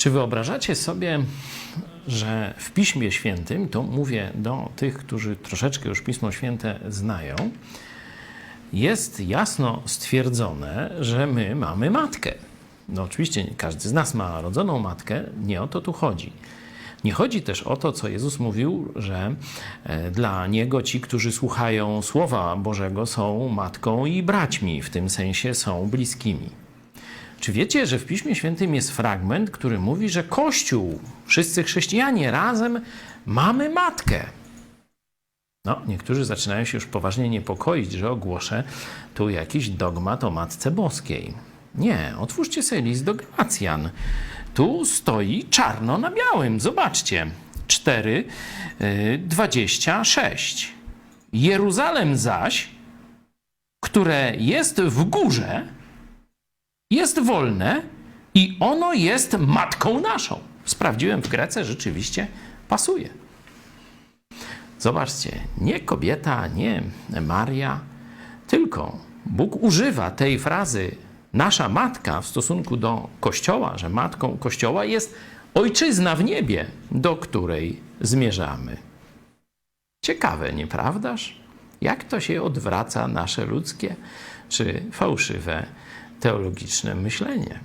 Czy wyobrażacie sobie, że w Piśmie Świętym, to mówię do tych, którzy troszeczkę już Pismo Święte znają, jest jasno stwierdzone, że my mamy matkę. No oczywiście każdy z nas ma rodzoną matkę, nie o to tu chodzi. Nie chodzi też o to, co Jezus mówił, że e, dla Niego ci, którzy słuchają Słowa Bożego, są matką i braćmi, w tym sensie są bliskimi. Czy wiecie, że w Piśmie Świętym jest fragment, który mówi, że Kościół, wszyscy chrześcijanie razem mamy matkę? No, niektórzy zaczynają się już poważnie niepokoić, że ogłoszę tu jakiś dogmat o Matce Boskiej. Nie, otwórzcie sobie list do Galacjan. Tu stoi czarno na białym. Zobaczcie. 4, y, 26. Jeruzalem zaś, które jest w górze, jest wolne i ono jest matką naszą. Sprawdziłem w Grece, rzeczywiście pasuje. Zobaczcie, nie kobieta, nie Maria, tylko Bóg używa tej frazy nasza matka w stosunku do Kościoła, że matką Kościoła jest ojczyzna w niebie, do której zmierzamy. Ciekawe, nieprawdaż? Jak to się odwraca nasze ludzkie czy fałszywe teologiczne myślenie?